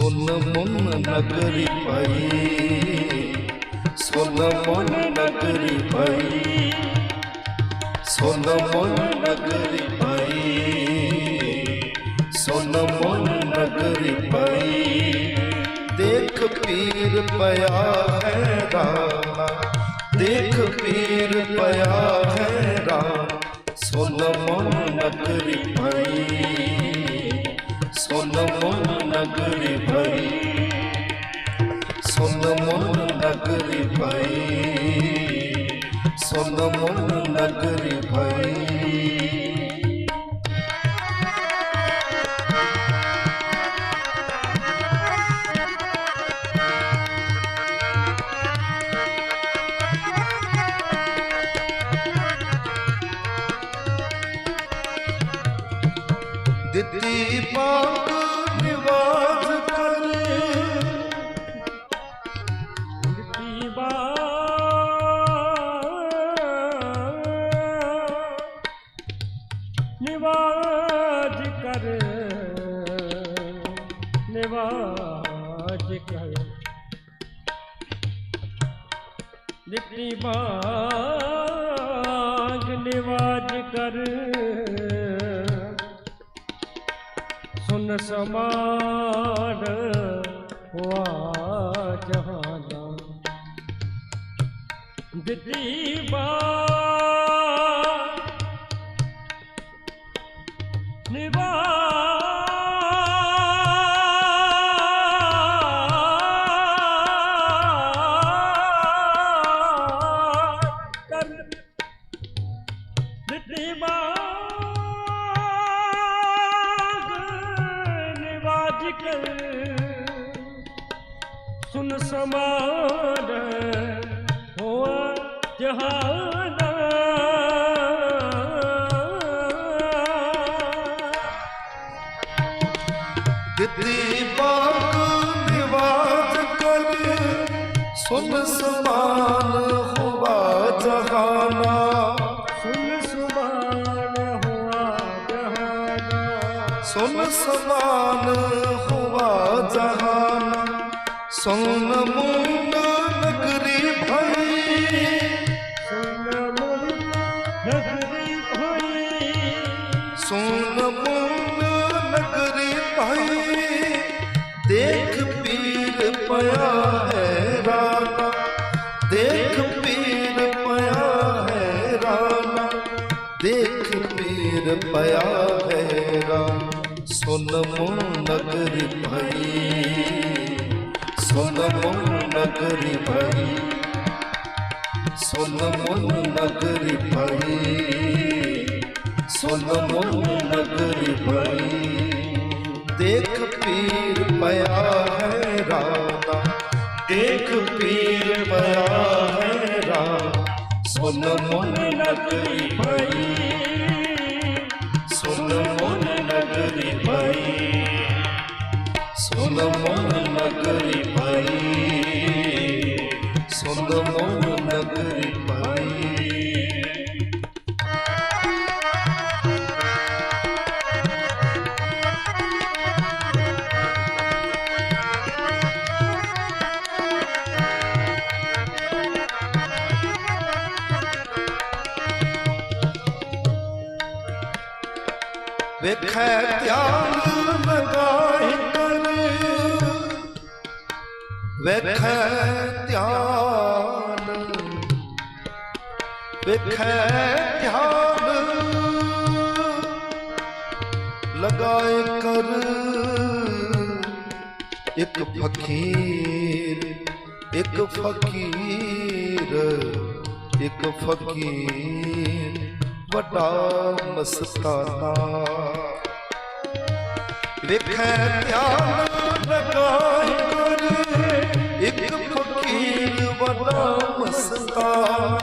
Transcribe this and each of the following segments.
ਸੁਨ ਮੁਨ ਨਗਰੀ ਪਈ ਸੁਨ ਮੁਨ ਨਗਰੀ ਪਈ ਸੁਨ ਮੁਨ ਨਗਰੀ ਪਈ ਸੁਨ ਮੁਨ ਨਗਰੀ ਪਈ। ਦੇਖ ਪੀਰ ਪਿਆ ਹੈ ਰਾਣਾ, ਦੇਖ ਪੀਰ ਪਿਆ ਹੈ ਰਾਣਾ ਸੁਨ ਮੁਨ ਨਗਰੀ ਪਈ। ਸੁਨ ਮੁਨ ਨਗਰੀ ਪਈ। ਸੁਨ ਮੁਨ ਨਗਰੀ ਪਈ। ਦਿੱਤੀ ਪਾਕ ਨਿਵਾਜ ਕਰ ਦਿੱਤੀ ਬਾਗ ਨਿਵਾਜ ਕਰ ਸੁਨ ਸਮਾਨ ਹੁਆ ਜਹਾਨਾ ਦਿੱਤੀ ਬਾ ਸਮਾਨ ਹੋਆ ਜਹਾਨਾ। ਦਿੱਤੀ ਪਾਕ ਨਿਵਾਜ ਕਰ ਸੁਨ ਸਮਾਨ ਹੁਆ ਜਹਾਨਾ। ਸੁਨ ਸੁਬਾਨ ਹੋਆ ਜਹਾਨਾ। ਸੁਨ ਸਮਾਨ ਹੁਆ ਜਹਾਨਾ। ਪਿਆ ਹੈ ਰਾਣਾ ਦੇਖ ਪੀਰ ਪਿਆ ਹੈ ਦੇਖ ਪੀਰ ਪਿਆ ਹੈ ਰਾਣਾ ਸੁਨ ਮੁਨ ਨਗਰੀ ਭਈ। ਸੁਨ ਮੁਨ ਨਗਰੀ ਭਈ। ਸੁਨ ਮੁਨ ਨਗਰੀ ਭਈ। ਸੁਨ ਮੁਨ ਨਗਰੀ ਭਈ। ਦੇਖ ਪੀਰ ਪਿਆ ਹੈ ਰਾਣਾ ਦੇਖ ਪੀਰ ਪਿਆ ਹੈ ਰਾਣਾ ਸੁਨ ਮੁਨ ਨਗਰੀ ਭਈ। ਸੁਨ ਮੁਨ ਨਗਰੀ ਭਈ। ਸੁਨ ਮੁਨ ਨਗਰੀ ਵੇਖੈ ਧਿਆਨ। ਵੇਖੈ ਧਿਆਨ। ਲਗਾਏ ਕਰ ਇੱਕ ਫਕੀਰ ਇੱਕ ਫਕੀਰ ਇੱਕ ਫਕੀਰ, ਵੱਡਾ ਮਸਤਾਨਾ। ਵੇਖੈ ਧਿਆਨ ਲਗਾਈ ਵੱਡਾ ਮਸਤਾਨਾ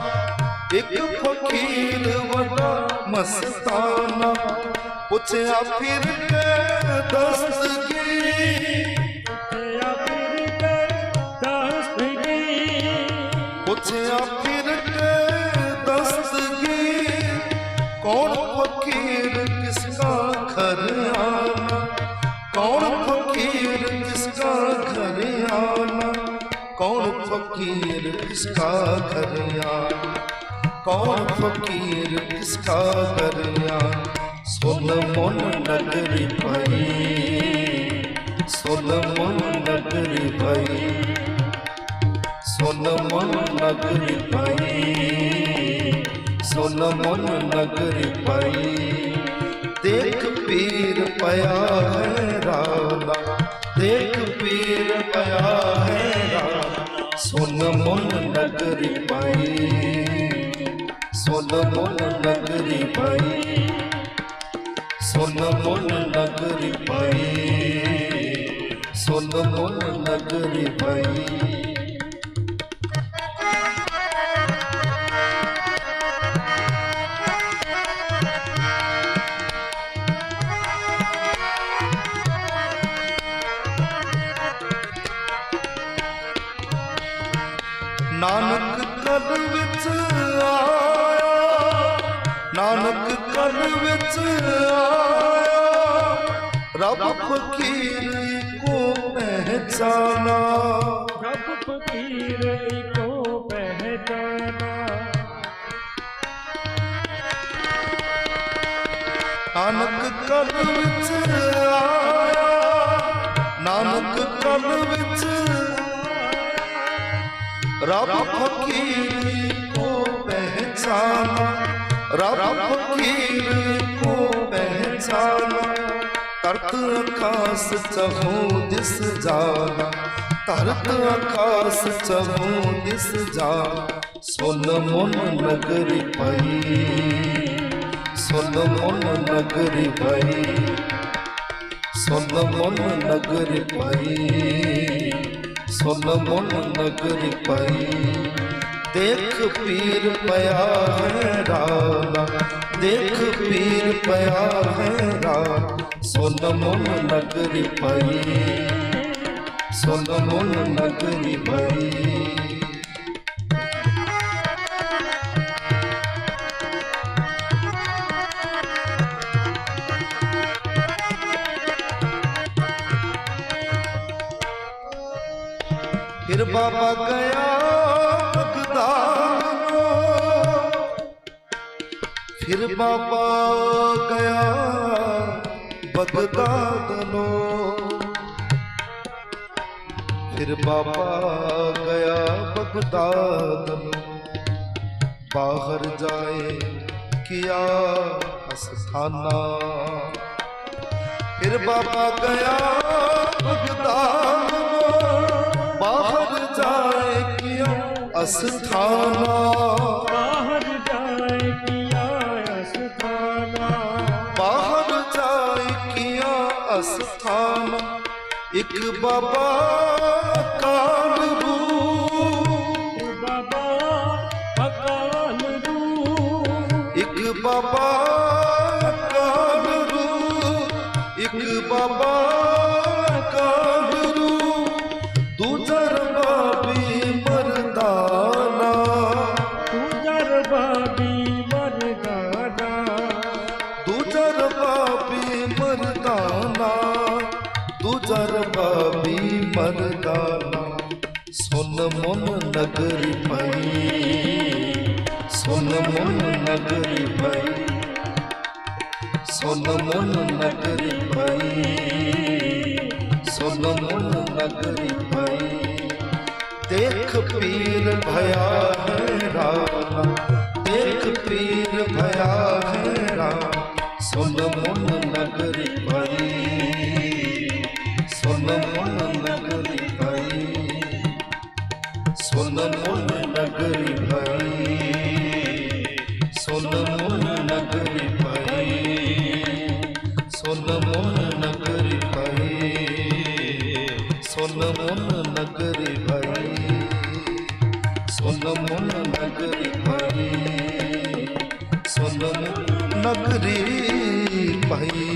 ਇੱਕ ਫਕੀਰ ਵੱਡਾ ਮਸਤਾਨਾ। ਪੁੱਛਿਆ ਫਿਰ ਕੇ? ਦਸਤਗੀ फकीर किसका कर यार कौन फकीर किसका कर यार सोलमन नगरी भई सोलमन नगरी भई सोलमन नगरी भई सोलमन नगरी भई देख पीर पया है राव ਸੁਨ ਮਨ ਨਗਰੀ ਪਾਈ। ਸੁਨ ਨਗਰੀ ਪਾਈ। ਸੁਨ ਨਗਰੀ ਪਾਈ। ਸੁਨ ਮਨ ਨਗਰੀ ਪਾਈ। ਨਾਨਕ ਕਨ ਵਿੱਚ ਆਇਆ। ਰੱਬ ਫਕੀਰ ਕੋ ਪਹਿਚਾਨਾ। ਰੱਬ ਫਕੀਰ ਕੋ ਪਹਿਚਾਨਾ। ਨਾਨਕ ਕਨ ਵਿੱਚ ਆਇਆ। ਨਾਨਕ ਕਨ ਵਿੱਚ ਰੱਬ ਫਕੀਰ ਕੋ ਪਹਿਚਾਨਾ। ਰੱਬ ਕੀ ਕੋ ਪਹਿਚਾਨ ਕਰਤ ਆਕਾਸ ਚਹੂ ਦਿਸ ਜਾਨ ਧਰਤ ਆਕਾਸ ਚਹੂ ਦਿਸ ਜਾਨ, ਸੋਲਮਨ ਨਗਰੀ ਪਈ ਸੋਲਮਨ ਨਗਰੀ ਪਈ ਸੋਲਮਨ ਨਗਰੀ ਪਈ ਸੋਲਮਨ ਨਗਰੀ ਪਈ ਦੇਖ ਪੀਰ ਪਿਆ ਹੈ ਰਾਣਾ, ਦੇਖ ਪੀਰ ਪਿਆ ਹੈ ਰਾਣਾ। ਸੁਨ ਨਗਰੀ ਪਈ, ਸੁਨ ਮਨ ਨਗਰੀ ਪਈ। ਫਿਰ ਬਾਬਾ ਫਿਰ ਬਾਬਾ ਗਿਆ ਬਗਦਾਦ ਨੂੰ। ਫਿਰ ਬਾਬਾ ਗਿਆ ਬਗਦਾਦ ਨੂੰ। ਬਾਹਰ ਜਾਏ ਕਿਆ ਅਸਥਾਨਾ ਫਿਰ ਬਾਬਾ ਗਿਆ ਬਗਦਾਦ ਨੂੰ। ਬਾਹਰ ਜਾਏ ਕਿਉ ਅਸਥਾਨਾ ਅਸਥਾਨ ਇੱਕ ਬਾਬਾ ਕਾਲਬੂ ਬਾਬਾ ਕਾਲਬੂ ਇੱਕ ਬਾਬਾ ਕਾਲਬੂ ਇੱਕ ਬਾਬਾ ਕਾਲਬੂ ਦੂਜਾ ਨਗਰੀ ਪਈ। ਸੁਨ ਮਨ ਨਗਰੀ ਪਈ। ਸੁਨ ਮਨ ਨਗਰੀ ਪਈ। ਸੁਨ ਮਨ ਨਗਰੀ ਪਈ। ਦੇਖ ਪੀਰ ਭਇਆ ਸੁਨ ਮਨ ਨਗਰੀ ਪਈ ਸੁਨ ਮਨ ਨਗਰੀ ਪਈ ਸੁਨ ਮਨ ਨਗਰੀ ਪਈ ਸੁਨ ਨਗਰੀ ਪਈ